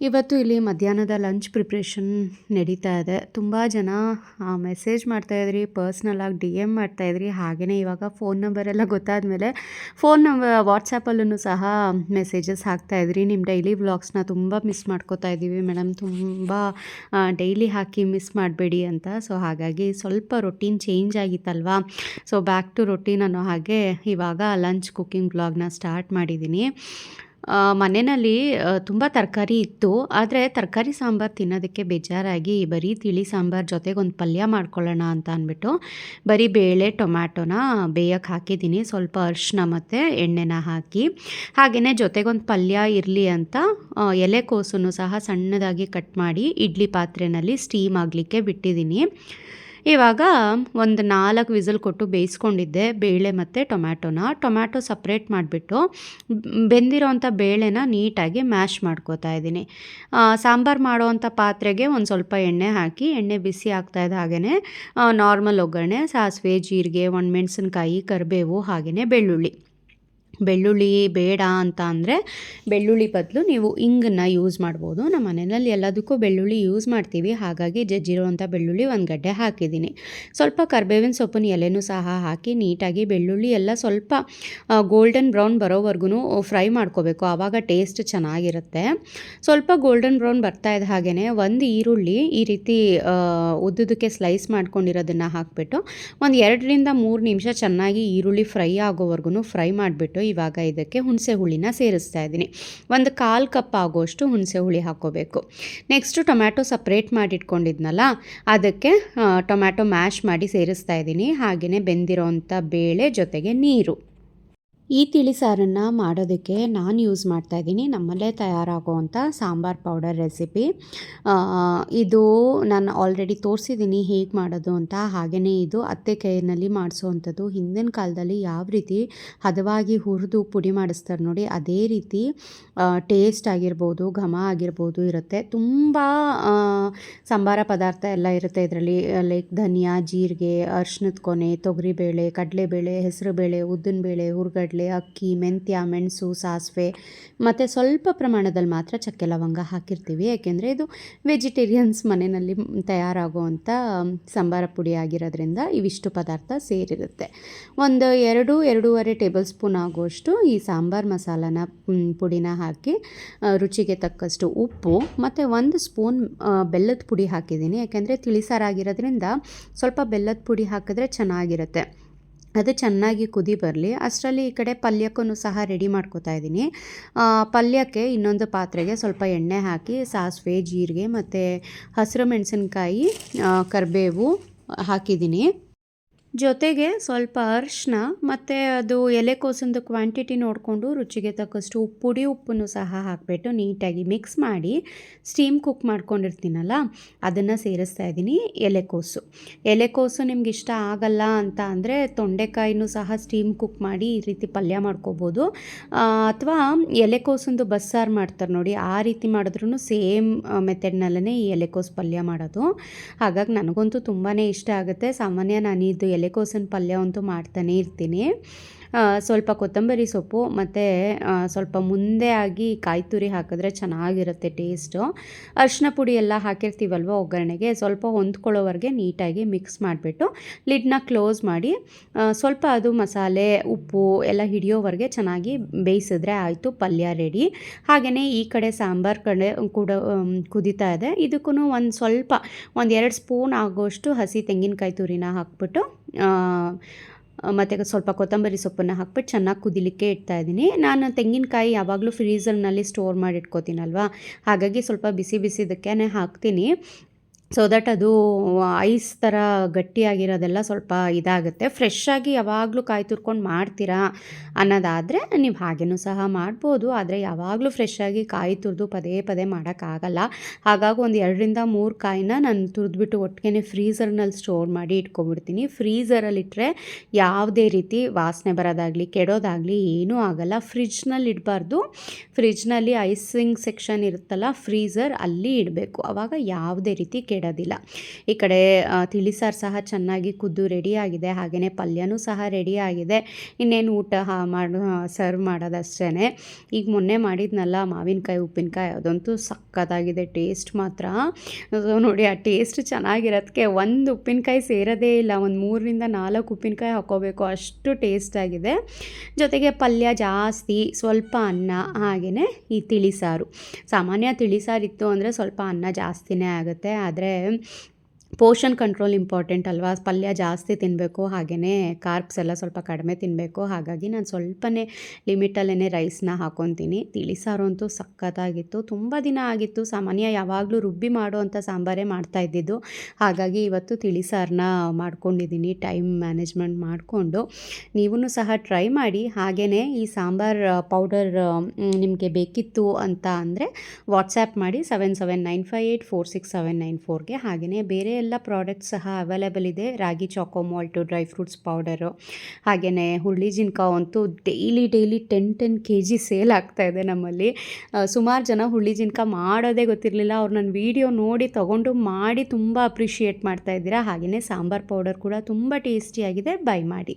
ಇವತ್ತು ಇಲ್ಲಿ ಮಧ್ಯಾಹ್ನದ ಲಂಚ್ ಪ್ರಿಪ್ರೇಷನ್ ನಡೀತಾ ಇದೆ. ತುಂಬ ಜನ ಮೆಸೇಜ್ ಮಾಡ್ತಾಯಿದ್ರಿ ಪರ್ಸ್ನಲಾಗಿ ಡಿ ಎಂ ಮಾಡ್ತಾಯಿದ್ರಿ ಹಾಗೆಯೇ ಇವಾಗ ಫೋನ್ ನಂಬರೆಲ್ಲ ಗೊತ್ತಾದಮೇಲೆ ಫೋನ್ ನಂಬರ್ ವಾಟ್ಸಪ್ಪಲ್ಲೂ ಸಹ ಮೆಸೇಜಸ್ ಹಾಕ್ತಾಯಿದ್ರಿ ನಿಮ್ಮ ಡೈಲಿ ವ್ಲಾಗ್ಸ್ನ ತುಂಬ ಮಿಸ್ ಮಾಡ್ಕೋತಾ ಇದ್ದೀವಿ ಮೇಡಮ್. ತುಂಬ ಡೈಲಿ ಹಾಕಿ ಮಿಸ್ ಮಾಡಬೇಡಿ ಅಂತ. ಸೊ, ಹಾಗಾಗಿ ಸ್ವಲ್ಪ ರೊಟೀನ್ ಚೇಂಜ್ ಆಗಿತ್ತಲ್ವಾ? ಸೊ, ಬ್ಯಾಕ್ ಟು ರೊಟೀನ್ ಅನ್ನೋ ಹಾಗೆ ಇವಾಗ ಲಂಚ್ ಕುಕ್ಕಿಂಗ್ ವ್ಲಾಗ್ನ ಸ್ಟಾರ್ಟ್ ಮಾಡಿದ್ದೀನಿ. ಮನೆಯಲ್ಲಿ ತುಂಬ ತರಕಾರಿ ಇತ್ತು. ಆದರೆ ತರಕಾರಿ ಸಾಂಬಾರು ತಿನ್ನೋದಕ್ಕೆ ಬೇಜಾರಾಗಿ ಬರೀ ತಿಳಿ ಸಾಂಬಾರು ಜೊತೆಗೆ ಒಂದು ಪಲ್ಯ ಮಾಡ್ಕೊಳ್ಳೋಣ ಅಂತ ಅಂದ್ಬಿಟ್ಟು ಬರೀ ಬೇಳೆ, ಟೊಮ್ಯಾಟೊನ ಬೇಯಕ್ಕೆ ಹಾಕಿದ್ದೀನಿ. ಸ್ವಲ್ಪ ಅರಿಶಿನ ಮತ್ತು ಎಣ್ಣೆನ ಹಾಕಿ. ಹಾಗೆಯೇ ಜೊತೆಗೊಂದು ಪಲ್ಯ ಇರಲಿ ಅಂತ ಎಲೆಕೋಸನ್ನು ಸಹ ಸಣ್ಣದಾಗಿ ಕಟ್ ಮಾಡಿ ಇಡ್ಲಿ ಪಾತ್ರೆಯಲ್ಲಿ ಸ್ಟೀಮ್ ಆಗಲಿಕ್ಕೆ ಬಿಟ್ಟಿದ್ದೀನಿ. ಇವಾಗ ಒಂದು ನಾಲ್ಕು ವಿಸಲ್ ಕೊಟ್ಟು ಬೇಯಿಸ್ಕೊಂಡಿದ್ದೆ, ಬೇಳೆ ಮತ್ತು ಟೊಮ್ಯಾಟೊನ. ಟೊಮ್ಯಾಟೊ ಸಪ್ರೇಟ್ ಮಾಡಿಬಿಟ್ಟು ಬೆಂದಿರೋವಂಥ ಬೇಳೆನ ನೀಟಾಗಿ ಮ್ಯಾಶ್ ಮಾಡ್ಕೋತಾ ಇದ್ದೀನಿ. ಸಾಂಬಾರು ಮಾಡೋವಂಥ ಪಾತ್ರೆಗೆ ಒಂದು ಸ್ವಲ್ಪ ಎಣ್ಣೆ ಹಾಕಿ, ಎಣ್ಣೆ ಬಿಸಿ ಆಗ್ತಾ ಇದ್ದ ಹಾಗೆಯೇ ನಾರ್ಮಲ್ ಒಗ್ಗರಣೆ, ಸಾಸಿವೆ, ಜೀರಿಗೆ ಒಣಮೆಣ್ಸಿನ್ಕಾಯಿ ಕರಿಬೇವು ಹಾಗೆಯೇ ಬೆಳ್ಳುಳ್ಳಿ. ಬೆಳ್ಳುಳ್ಳಿ ಬೇಡ ಅಂತ ಅಂದರೆ ಬೆಳ್ಳುಳ್ಳಿ ಬದಲು ನೀವು ಇಂಗನ್ನು ಯೂಸ್ ಮಾಡ್ಬೋದು. ನಮ್ಮ ಮನೆಯಲ್ಲಿ ಎಲ್ಲದಕ್ಕೂ ಬೆಳ್ಳುಳ್ಳಿ ಯೂಸ್ ಮಾಡ್ತೀವಿ. ಹಾಗಾಗಿ ಜಜ್ಜಿರುವಂಥ ಬೆಳ್ಳುಳ್ಳಿ ಒಂದು ಗಡ್ಡೆ ಹಾಕಿದ್ದೀನಿ. ಸ್ವಲ್ಪ ಕರ್ಬೇವಿನ ಸೊಪ್ಪಿನ ಎಲೆನೂ ಸಹ ಹಾಕಿ ನೀಟಾಗಿ ಬೆಳ್ಳುಳ್ಳಿ ಎಲ್ಲ ಸ್ವಲ್ಪ ಗೋಲ್ಡನ್ ಬ್ರೌನ್ ಬರೋವರೆಗೂ ಫ್ರೈ ಮಾಡ್ಕೋಬೇಕು. ಆವಾಗ ಟೇಸ್ಟ್ ಚೆನ್ನಾಗಿರುತ್ತೆ. ಸ್ವಲ್ಪ ಗೋಲ್ಡನ್ ಬ್ರೌನ್ ಬರ್ತಾ ಇದ್ದ ಹಾಗೇ ಒಂದು ಈರುಳ್ಳಿ ಈ ರೀತಿ ಉದ್ದದಕ್ಕೆ ಸ್ಲೈಸ್ ಮಾಡ್ಕೊಂಡಿರೋದನ್ನು ಹಾಕಿಬಿಟ್ಟು ಒಂದು ಎರಡರಿಂದ ಮೂರು ನಿಮಿಷ ಚೆನ್ನಾಗಿ ಈರುಳ್ಳಿ ಫ್ರೈ ಆಗೋವರೆಗೂ ಫ್ರೈ ಮಾಡಿಬಿಟ್ಟು ಇವಾಗ ಇದಕ್ಕೆ ಹುಣಸೆ ಹುಳಿನ ಸೇರಿಸ್ತಾ ಇದ್ದೀನಿ. ಒಂದು ಕಾಲು ಕಪ್ ಆಗೋಷ್ಟು ಹುಣಸೆ ಹುಳಿ ಹಾಕೋಬೇಕು. ನೆಕ್ಸ್ಟು ಟೊಮ್ಯಾಟೊ ಸಪ್ರೇಟ್ ಮಾಡಿಟ್ಕೊಂಡಿದ್ನಲ್ಲ, ಅದಕ್ಕೆ ಟೊಮ್ಯಾಟೊ ಮ್ಯಾಶ್ ಮಾಡಿ ಸೇರಿಸ್ತಾ ಇದ್ದೀನಿ. ಹಾಗೆಯೇ ಬೆಂದಿರೋವಂಥ ಬೇಳೆ ಜೊತೆಗೆ ನೀರು. ಈ ತಿಳಿ ಸಾರನ್ನು ಮಾಡೋದಕ್ಕೆ ನಾನು ಯೂಸ್ ಮಾಡ್ತಾ ಇದ್ದೀನಿ. ನಮ್ಮಲ್ಲೇ ತಯಾರಾಗುವಂಥ ಸಾಂಬಾರ್ ಪೌಡರ್ ರೆಸಿಪಿ ಇದು ನಾನು ಆಲ್ರೆಡಿ ತೋರಿಸಿದ್ದೀನಿ ಹೇಗೆ ಮಾಡೋದು ಅಂತ. ಹಾಗೆಯೇ ಇದು ಅತ್ತೆ ಕೈಯಲ್ಲಿ ಮಾಡಿಸೋವಂಥದ್ದು. ಹಿಂದಿನ ಕಾಲದಲ್ಲಿ ಯಾವ ರೀತಿ ಹದವಾಗಿ ಹುರಿದು ಪುಡಿ ಮಾಡಿಸ್ತಾರೆ ನೋಡಿ, ಅದೇ ರೀತಿ ಟೇಸ್ಟ್ ಆಗಿರ್ಬೋದು, ಘಮ ಆಗಿರ್ಬೋದು ಇರುತ್ತೆ. ತುಂಬ ಸಾಂಬಾರ ಸಂಬಾರ ಪದಾರ್ಥ ಎಲ್ಲ ಇರುತ್ತೆ ಇದರಲ್ಲಿ. ಲೈಕ್ ಧನಿಯಾ, ಜೀರಿಗೆ ಅರ್ಶಿನದ ಕೊನೆ, ತೊಗರಿಬೇಳೆ, ಕಡಲೆಬೇಳೆ, ಹೆಸರುಬೇಳೆ, ಉದ್ದಿನಬೇಳೆ, ಹುರ್ಗಡ್ಲೆ ಅಕ್ಕಿ, ಮೆಂತ್ಯ, ಮೆಣಸು, ಸಾಸಿವೆ ಮತ್ತು ಸ್ವಲ್ಪ ಪ್ರಮಾಣದಲ್ಲಿ ಮಾತ್ರ ಚಕ್ಕೆ ಲವಂಗ ಹಾಕಿರ್ತೀವಿ. ಯಾಕೆಂದರೆ ಇದು ವೆಜಿಟೇರಿಯನ್ಸ್ ಮನೆಯಲ್ಲಿ ತಯಾರಾಗುವಂಥ ಸಾಂಬಾರ ಪುಡಿ ಆಗಿರೋದ್ರಿಂದ ಇವಿಷ್ಟು ಪದಾರ್ಥ ಸೇರಿರುತ್ತೆ. ಒಂದು ಎರಡು, ಎರಡೂವರೆ ಟೇಬಲ್ ಸ್ಪೂನ್ ಆಗುವಷ್ಟು ಈ ಸಾಂಬಾರ್ ಮಸಾಲನ ಪುಡಿನ ಹಾಕಿ ರುಚಿಗೆ ತಕ್ಕಷ್ಟು ಉಪ್ಪು ಮತ್ತು ಒಂದು ಸ್ಪೂನ್ ಬೆಲ್ಲದ ಪುಡಿ ಹಾಕಿದ್ದೀನಿ. ಯಾಕೆಂದರೆ ತಿಳಿಸಾರಾಗಿರೋದ್ರಿಂದ ಸ್ವಲ್ಪ ಬೆಲ್ಲದ ಪುಡಿ ಹಾಕಿದ್ರೆ ಚೆನ್ನಾಗಿರುತ್ತೆ. ಅದು ಚೆನ್ನಾಗಿ ಕುದಿ ಬರಲಿ. ಅಷ್ಟರಲ್ಲಿ ಈ ಕಡೆ ಪಲ್ಯಕ್ಕೂ ಸಹ ರೆಡಿ ಮಾಡ್ಕೋತಾ ಇದ್ದೀನಿ. ಪಲ್ಯಕ್ಕೆ ಇನ್ನೊಂದು ಪಾತ್ರೆಗೆ ಸ್ವಲ್ಪ ಎಣ್ಣೆ ಹಾಕಿ, ಸಾಸಿವೆ, ಜೀರಿಗೆ ಮತ್ತು ಹಸಿರು ಮೆಣಸಿನ್ಕಾಯಿ ಕರಿಬೇವು ಹಾಕಿದ್ದೀನಿ. ಜೊತೆಗೆ ಸ್ವಲ್ಪ ಅರಿಶಿನ ಮತ್ತು ಅದು ಎಲೆಕೋಸಿಂದು ಕ್ವಾಂಟಿಟಿ ನೋಡಿಕೊಂಡು ರುಚಿಗೆ ತಕ್ಕಷ್ಟು ಉಪ್ಪುಡಿ ಪುಡಿ ಉಪ್ಪನ್ನು ಸಹ ಹಾಕಿಬಿಟ್ಟು ನೀಟಾಗಿ ಮಿಕ್ಸ್ ಮಾಡಿ ಸ್ಟೀಮ್ ಕುಕ್ ಮಾಡ್ಕೊಂಡಿರ್ತೀನಲ್ಲ, ಅದನ್ನು ಸೇರಿಸ್ತಾ ಇದ್ದೀನಿ ಎಲೆಕೋಸು ಎಲೆಕೋಸು ನಿಮ್ಗೆ ಇಷ್ಟ ಆಗಲ್ಲ ಅಂತ ಅಂದರೆ ತೊಂಡೆಕಾಯಿನೂ ಸಹ ಸ್ಟೀಮ್ ಕುಕ್ ಮಾಡಿ ಈ ರೀತಿ ಪಲ್ಯ ಮಾಡ್ಕೋಬೋದು. ಅಥವಾ ಎಲೆಕೋಸಂದು ಬಸ್ಸಾರು ಮಾಡ್ತಾರೆ ನೋಡಿ, ಆ ರೀತಿ ಮಾಡಿದ್ರೂ ಸೇಮ್ ಮೆಥಡ್ನಲ್ಲೇ ಈ ಎಲೆಕೋಸು ಪಲ್ಯ ಮಾಡೋದು. ಹಾಗಾಗಿ ನನಗಂತೂ ತುಂಬಾ ಇಷ್ಟ ಆಗುತ್ತೆ. ಸಾಮಾನ್ಯ ನಾನು ಇದು ಎಲೆಕೋಸಿನ ಪಲ್ಯ ಅಂತೂ ಮಾಡ್ತಾನೆ ಇರ್ತೀನಿ. ಸ್ವಲ್ಪ ಕೊತ್ತಂಬರಿ ಸೊಪ್ಪು ಮತ್ತು ಸ್ವಲ್ಪ ಮುಂದೆ ಆಗಿ ಕಾಯಿ ತುರಿ ಹಾಕಿದ್ರೆ ಚೆನ್ನಾಗಿರುತ್ತೆ ಟೇಸ್ಟು. ಅರಿಶಿನ ಪುಡಿ ಎಲ್ಲ ಹಾಕಿರ್ತೀವಲ್ವ ಒಗ್ಗರಣೆಗೆ, ಸ್ವಲ್ಪ ಹೊಂದ್ಕೊಳ್ಳೋವರೆಗೆ ನೀಟಾಗಿ ಮಿಕ್ಸ್ ಮಾಡಿಬಿಟ್ಟು ಲಿಡ್ನ ಕ್ಲೋಸ್ ಮಾಡಿ ಸ್ವಲ್ಪ ಅದು ಮಸಾಲೆ, ಉಪ್ಪು ಎಲ್ಲ ಹಿಡಿಯೋವರೆಗೆ ಚೆನ್ನಾಗಿ ಬೇಯಿಸಿದ್ರೆ ಆಯಿತು ಪಲ್ಯ ರೆಡಿ ಹಾಗೆಯೇ ಈ ಕಡೆ ಸಾಂಬಾರು ಕಡೆ ಕೂಡ ಕುದೀತಾ ಇದೆ. ಇದಕ್ಕೂ ಒಂದು ಸ್ವಲ್ಪ, ಒಂದು ಎರಡು ಸ್ಪೂನ್ ಆಗೋಷ್ಟು ಹಸಿ ತೆಂಗಿನಕಾಯಿ ತುರಿನ ಹಾಕ್ಬಿಟ್ಟು ಮತ್ತು ಸ್ವಲ್ಪ ಕೊತ್ತಂಬರಿ ಸೊಪ್ಪನ್ನು ಹಾಕ್ಬಿಟ್ಟು ಚೆನ್ನಾಗಿ ಕುದಿಲಿಕ್ಕೆ ಇಡ್ತಾ ಇದ್ದೀನಿ. ನಾನು ತೆಂಗಿನಕಾಯಿ ಯಾವಾಗಲೂ ಫ್ರೀಝರ್ನಲ್ಲಿ ಸ್ಟೋರ್ ಮಾಡಿ ಇಟ್ಕೋತೀನಲ್ವ ಹಾಗಾಗಿ ಸ್ವಲ್ಪ ಬಿಸಿ ಬಿಸಿದಕ್ಕೆ ಹಾಕ್ತೀನಿ. ಸೊ ದಟ್ ಅದು ಐಸ್ ಥರ ಗಟ್ಟಿಯಾಗಿರೋದೆಲ್ಲ ಸ್ವಲ್ಪ ಇದಾಗುತ್ತೆ. ಫ್ರೆಶ್ ಆಗಿ ಯಾವಾಗಲೂ ಕಾಯಿ ತುರ್ಕೊಂಡು ಮಾಡ್ತೀರಾ ಅನ್ನೋದಾದರೆ ನೀವು ಹಾಗೇನೂ ಸಹ ಮಾಡ್ಬೋದು. ಆದರೆ ಯಾವಾಗಲೂ ಫ್ರೆಶ್ ಆಗಿ ಕಾಯಿ ತುರಿದು ಪದೇ ಪದೇ ಮಾಡೋಕ್ಕಾಗಲ್ಲ. ಹಾಗಾಗಿ ಒಂದು ಎರಡರಿಂದ ಮೂರು ಕಾಯಿನ ನಾನು ತುರಿದ್ಬಿಟ್ಟು ಒಟ್ಟಿಗೆ ಫ್ರೀಸರ್ನಲ್ಲಿ ಸ್ಟೋರ್ ಮಾಡಿ ಇಟ್ಕೊಬಿಡ್ತೀನಿ ಫ್ರೀಸರಲ್ಲಿಟ್ಟರೆ ಯಾವುದೇ ರೀತಿ ವಾಸನೆ ಬರೋದಾಗಲಿ, ಕೆಡೋದಾಗಲಿ ಏನೂ ಆಗಲ್ಲ. ಫ್ರಿಜ್ನಲ್ಲಿ ಇಡಬಾರ್ದು. ಫ್ರಿಜ್ನಲ್ಲಿ ಐಸಿಂಗ್ ಸೆಕ್ಷನ್ ಇರುತ್ತಲ್ಲ ಫ್ರೀಸರ್ ಅಲ್ಲಿ ಇಡಬೇಕು. ಆವಾಗ ಯಾವುದೇ ರೀತಿ ಕೆಡೋದಿಲ್ಲ ಈ ಕಡೆ ತಿಳಿಸಾರು ಸಹ ಚೆನ್ನಾಗಿ ಕುದ್ದು ರೆಡಿ ಆಗಿದೆ. ಹಾಗೆಯೇ ಪಲ್ಯನೂ ಸಹ ರೆಡಿ ಆಗಿದೆ. ಇನ್ನೇನು ಊಟ ಮಾಡು ಸರ್ವ್ ಮಾಡೋದಷ್ಟೇ ಈಗ ಮೊನ್ನೆ ಮಾಡಿದ್ನಲ್ಲ, ಮಾವಿನಕಾಯಿ, ಉಪ್ಪಿನಕಾಯಿ, ಅದಂತೂ ಸಕ್ಕತ್ತಾಗಿದೆ. ಟೇಸ್ಟ್ ಮಾತ್ರ. ನೋಡಿ, ಆ ಟೇಸ್ಟ್ ಚೆನ್ನಾಗಿರೋದಕ್ಕೆ ಒಂದು ಉಪ್ಪಿನಕಾಯಿ ಸೇರೋದೇ ಇಲ್ಲ. ಒಂದು ಮೂರರಿಂದ ನಾಲ್ಕು ಉಪ್ಪಿನಕಾಯಿ ಹಾಕೋಬೇಕು. ಅಷ್ಟು ಟೇಸ್ಟ್ ಆಗಿದೆ. ಜೊತೆಗೆ ಪಲ್ಯ ಜಾಸ್ತಿ, ಸ್ವಲ್ಪ ಅನ್ನ ಹಾಗೆಯೇ ಈ ತಿಳಿಸಾರು. ಸಾಮಾನ್ಯ ತಿಳಿಸಾರು ಇತ್ತು ಅಂದರೆ ಸ್ವಲ್ಪ ಅನ್ನ ಜಾಸ್ತಿನೇ ಆಗುತ್ತೆ. ಆದರೆ है। ಪೋಷನ್ ಕಂಟ್ರೋಲ್ ಇಂಪಾರ್ಟೆಂಟ್ ಅಲ್ವಾ? ಪಲ್ಯ ಜಾಸ್ತಿ ತಿನ್ನಬೇಕು ಹಾಗೆಯೇ ಕಾರ್ಬ್ಸ್ ಎಲ್ಲ ಸ್ವಲ್ಪ ಕಡಿಮೆ ತಿನ್ನಬೇಕು ಹಾಗಾಗಿ ನಾನು ಸ್ವಲ್ಪನೇ ಲಿಮಿಟಲ್ಲೇ ರೈಸ್ನ ಹಾಕೊತೀನಿ. ತಿಳಿಸಾರು ಅಂತೂ ಸಖತ್ತಾಗಿತ್ತು. ತುಂಬ ದಿನ ಆಗಿತ್ತು. ಸಾಮಾನ್ಯ ಯಾವಾಗಲೂ ರುಬ್ಬಿ ಮಾಡುವಂಥ ಸಾಂಬಾರೇ ಮಾಡ್ತಾ ಇದ್ದಿದ್ದು. ಹಾಗಾಗಿ ಇವತ್ತು ತಿಳಿಸಾರನ್ನ ಮಾಡ್ಕೊಂಡಿದ್ದೀನಿ. ಟೈಮ್ ಮ್ಯಾನೇಜ್ಮೆಂಟ್ ಮಾಡಿಕೊಂಡು ನೀವೂ ಸಹ ಟ್ರೈ ಮಾಡಿ. ಹಾಗೆಯೇ ಈ ಸಾಂಬಾರ್ ಪೌಡರ್ ನಿಮಗೆ ಬೇಕಿತ್ತು ಅಂತ ಅಂದರೆ ವಾಟ್ಸ್ಯಾಪ್ ಮಾಡಿ seven seven nine five eight four six seven nine ಫೋರ್ಗೆ. ಹಾಗೆಯೇ ಬೇರೆ ಎಲ್ಲ ಪ್ರಾಡಕ್ಟ್ಸ್ ಸಹ ಅವೈಲೇಬಲ್ ಇದೆ. Ragi choco malt dry fruits powder ಹಾಗೆಯೇ ಹುರುಳಿ ಜಿನ್ಕ ಅಂತೂ daily daily ten ten K G sale ಆಗ್ತಾ ಇದೆ ನಮ್ಮಲ್ಲಿ. ಸುಮಾರು ಜನ ಹುರುಳಿ ಜಿನ್ಕ ಮಾಡೋದೇ ಗೊತ್ತಿರಲಿಲ್ಲ. ಅವ್ರು ನನ್ನ ವೀಡಿಯೋ ನೋಡಿ ತೊಗೊಂಡು ಮಾಡಿ ತುಂಬ ಅಪ್ರಿಷಿಯೇಟ್ ಮಾಡ್ತಾ ಇದ್ದೀರಾ. ಹಾಗೆಯೇ ಸಾಂಬಾರ್ ಪೌಡರ್ ಕೂಡ ತುಂಬ ಟೇಸ್ಟಿಯಾಗಿದೆ ಬೈ ಮಾಡಿ.